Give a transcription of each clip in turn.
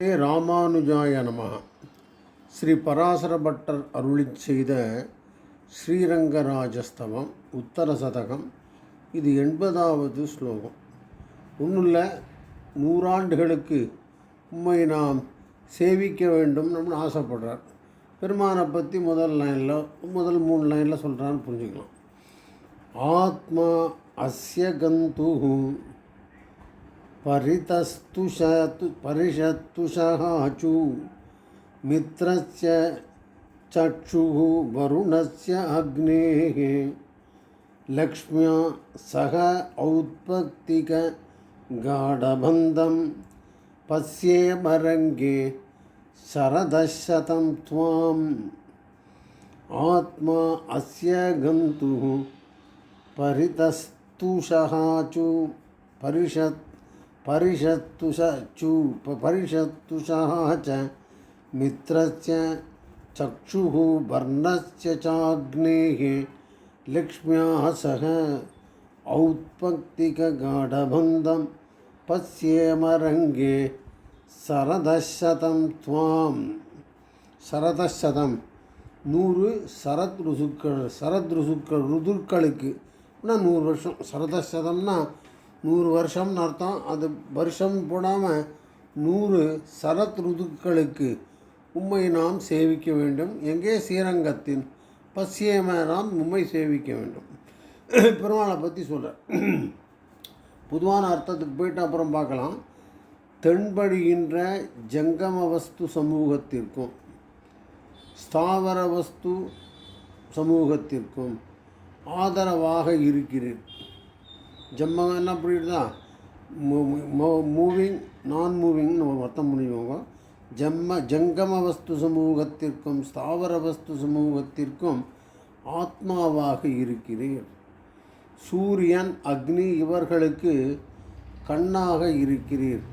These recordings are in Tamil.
ஸ்ரீ ராமானுஜாய நமः. ஸ்ரீ பராசர பட்டர் அருளிச் செய்த ஸ்ரீரங்கராஜஸ்தவம் உத்தர சதகம். இது எண்பதாவது ஸ்லோகம். ஒன்றுள்ள நூறாண்டுகளுக்கு உண்மை நாம் சேவிக்க வேண்டும் நம்ம ஆசைப்படுறார். பெருமானை பற்றி முதல் லைனில் முதல் மூணு லைனில் சொல்கிறான்னு புரிஞ்சுக்கலாம். ஆத்மா அஸ்ய परितस्तुषतु परिषत्तुषः चु मित्रस्य चक्षुः वरुणस्य अग्नेः। लक्ष्म्या सह औत्पत्तिकगाढबन्धं पश्येमरङ्गे शरदशतं त्वाम्। आत्मा अस्य गन्तुः परितस्तुषः चु परिषत् परिषत्तुष चु परिषत्तुषः च मित्रस्य चक्षुः वर्णस्य चाग्नेः लक्ष्म्याः सह औत्पत्तिकगाढबन्धं पश्येमरङ्गे சரதசதம் துவாம் சரதசதம் நூறு சரத் ருசுக்கள் சரத் ருசுக்கள் ருதுக்களுக்கு நூறு வருஷம் சரதசதம்னா நூறு வருஷம்னு அர்த்தம். அது வருஷம் போடாமல் நூறு சரத் ருதுக்களுக்கு உம்மை நாம் சேவிக்க வேண்டும். எங்கே? ஸ்ரீரங்கத்தின் பசியம நாம் உம்மை சேவிக்க வேண்டும். பெருமாளை பற்றி சொல்கிறேன் பொதுவான அர்த்தத்துக்கு போயிட்டு அப்புறம் பார்க்கலாம். தென்படுகின்ற ஜங்கம வஸ்து சமூகத்திற்கும் ஸ்தாவர வஸ்து சமூகத்திற்கும் ஆதரவாக இருக்கிறேன் ஜம்மம் என்ன புரியுதா மூவிங் நான் மூவிங்னு ஒரு அர்த்தம் முடியுங்க ஜம்ம ஜங்கம வஸ்து சமூகத்திற்கும் ஸ்தாவர வஸ்து சமூகத்திற்கும் ஆத்மாவாக இருக்கிறீர். சூரியன் அக்னி இவர்களுக்கு கண்ணாக இருக்கிறீர்.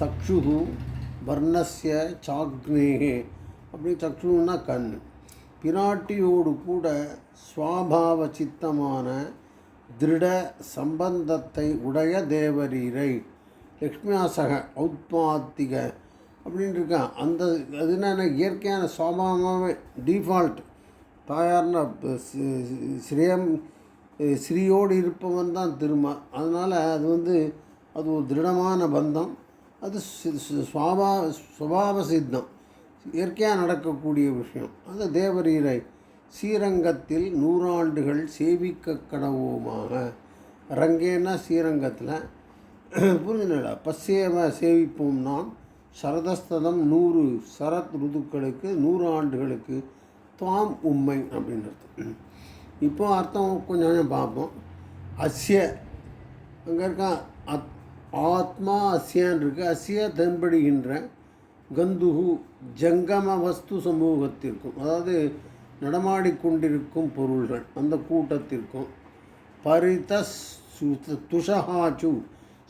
சக்ஷுகு வர்ணஸ்ய சாக்னேகே அப்படி சக்ஷுன்னா கண். பிராட்டியோடு கூட சுவாபாவ சித்தமான திருட சம்பந்தத்தை உடைய தேவரீரை. லக்ஷ்மியாசக ஔத்மாத்திக அப்படின்னு இருக்கான் அந்த அது என்னென்ன இயற்கையான சுவாபாவமே டிஃபால்ட் தாயார்னா ஸ்ரீயம் ஸ்ரீயோடு இருப்பவன் தான் திருமா அதனால் அது வந்து அது ஒரு திருடமான பந்தம். அது சுவாபா சுபாவ சித்தம் இயற்கையாக நடக்கக்கூடிய விஷயம். அது தேவரீரை ஸ்ரீரங்கத்தில் நூறாண்டுகள் சேவிக்க கடவுமாக ரங்கேனா ஸ்ரீரங்கத்தில். புரிஞ்சுனடா பசேவ சேவிப்போம் நாம். சரதஸ்ததம் நூறு சரத் ருதுக்களுக்கு நூறு ஆண்டுகளுக்கு துவாம் உம்மை அப்படின்னு இப்போ அர்த்தம் கொஞ்சம் பார்ப்போம். அஸ்ய. அங்கே இருக்க? அத் ஆத்மா அஸ்யான் இருக்குது அஸ்ய தென்படுகின்ற கந்துகு ஜங்கம வஸ்து சமூகத்திற்கும். அதாவது நடமாடிக்கொண்டிருக்கும் பொருள்கள் அந்த கூட்டத்திற்கும் பரித துஷஹாச்சு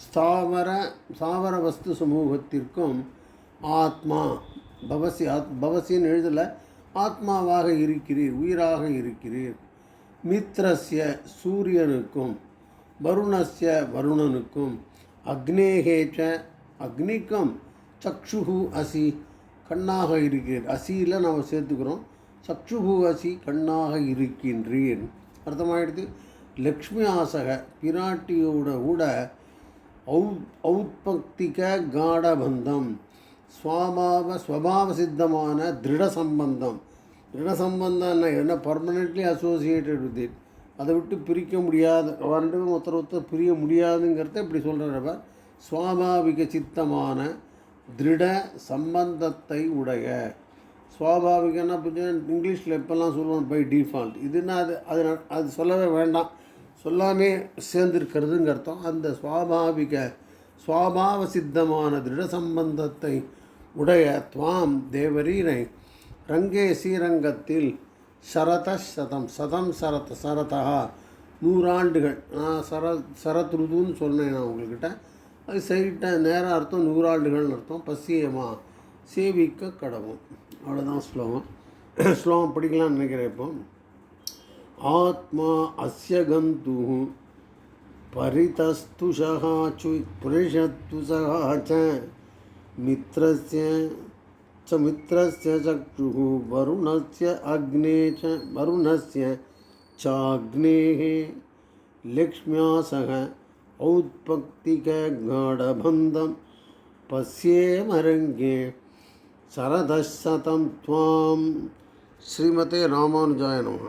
ஸ்தாவர ஸ்தாவர வஸ்து சமூகத்திற்கும் ஆத்மா பவசி ஆத் பவசின்னு எழுதலை ஆத்மாவாக இருக்கிறீர் உயிராக இருக்கிறீர். மித்ரஸ்ய சூரியனுக்கும் வருணஸ்ய வருணனுக்கும் அக்னேகேச்ச அக்னிக்கும் சக்ஷுகு அசி கண்ணாக இருக்கிறீர். அசியில் நாம் சேர்த்துக்கிறோம். சக்ஷுகு கண்ணாக இருக்கின்றேன். அர்த்தமாயிடுது. லக்ஷ்மி ஆசக பிராட்டியோட கூட ஔ ஔத்பக்திக காடபந்தம் ஸ்வாபாவ ஸ்வபாவ சித்தமான திருட சம்பந்தம் திருட சம்பந்தம்னா என்ன? பர்மனெண்ட்லி அசோசியேட்டட் வித் இட் அதை விட்டு பிரிக்க முடியாது. ரெண்டு பேரும் ஒருத்தர் ஒருத்தர் பிரிய முடியாதுங்கிறத இப்படி சொல்கிறவர் சுவாபாவிக சித்தமான திருட சம்பந்தத்தை உடைய சுவாபாவிகன்னா இங்கிலீஷில் எப்போல்லாம் சொல்லுவோம் பை டிஃபால்ட் இதுன்னா அது? அது அது சொல்லவே வேண்டாம். சொல்லாமே சேர்ந்திருக்கிறதுங்க அர்த்தம். அந்த சுவாபாவிக சுவாபாவ சித்தமான திருட சம்பந்தத்தை உடைய துவாம் தேவரீரை ரங்கே ஸ்ரீரங்கத்தில் சரத சதம் சதம் சரத் சரதா நூறாண்டுகள். நான் சர சரத் ருதுன்னு சொன்னேன் நான் உங்கள்கிட்ட அது சரிட்ட நேரம் அர்த்தம் நூறாண்டுகள்னு அர்த்தம். பசியமா? சேவிக்க கடவும் அவ்வளோதான் ஸ்லோகம் ஸ்லோகம் படிக்கலாம்னு நினைக்கிறேன் இப்போ ஆத்மா அஸ்ய கந்து परितस्तुषः चु पुरुषत्वसः च मित्रस्य च मित्रस्य चक्षुः वरुणस्य अग्ने च वरुणस्य चाग्नेः लक्ष्म्या सह औत्पत्तिकगाढबन्धं पश्येमरङ्गे சரதசதம் துவாம் ஸ்ரீமதே ராமானுஜாய நம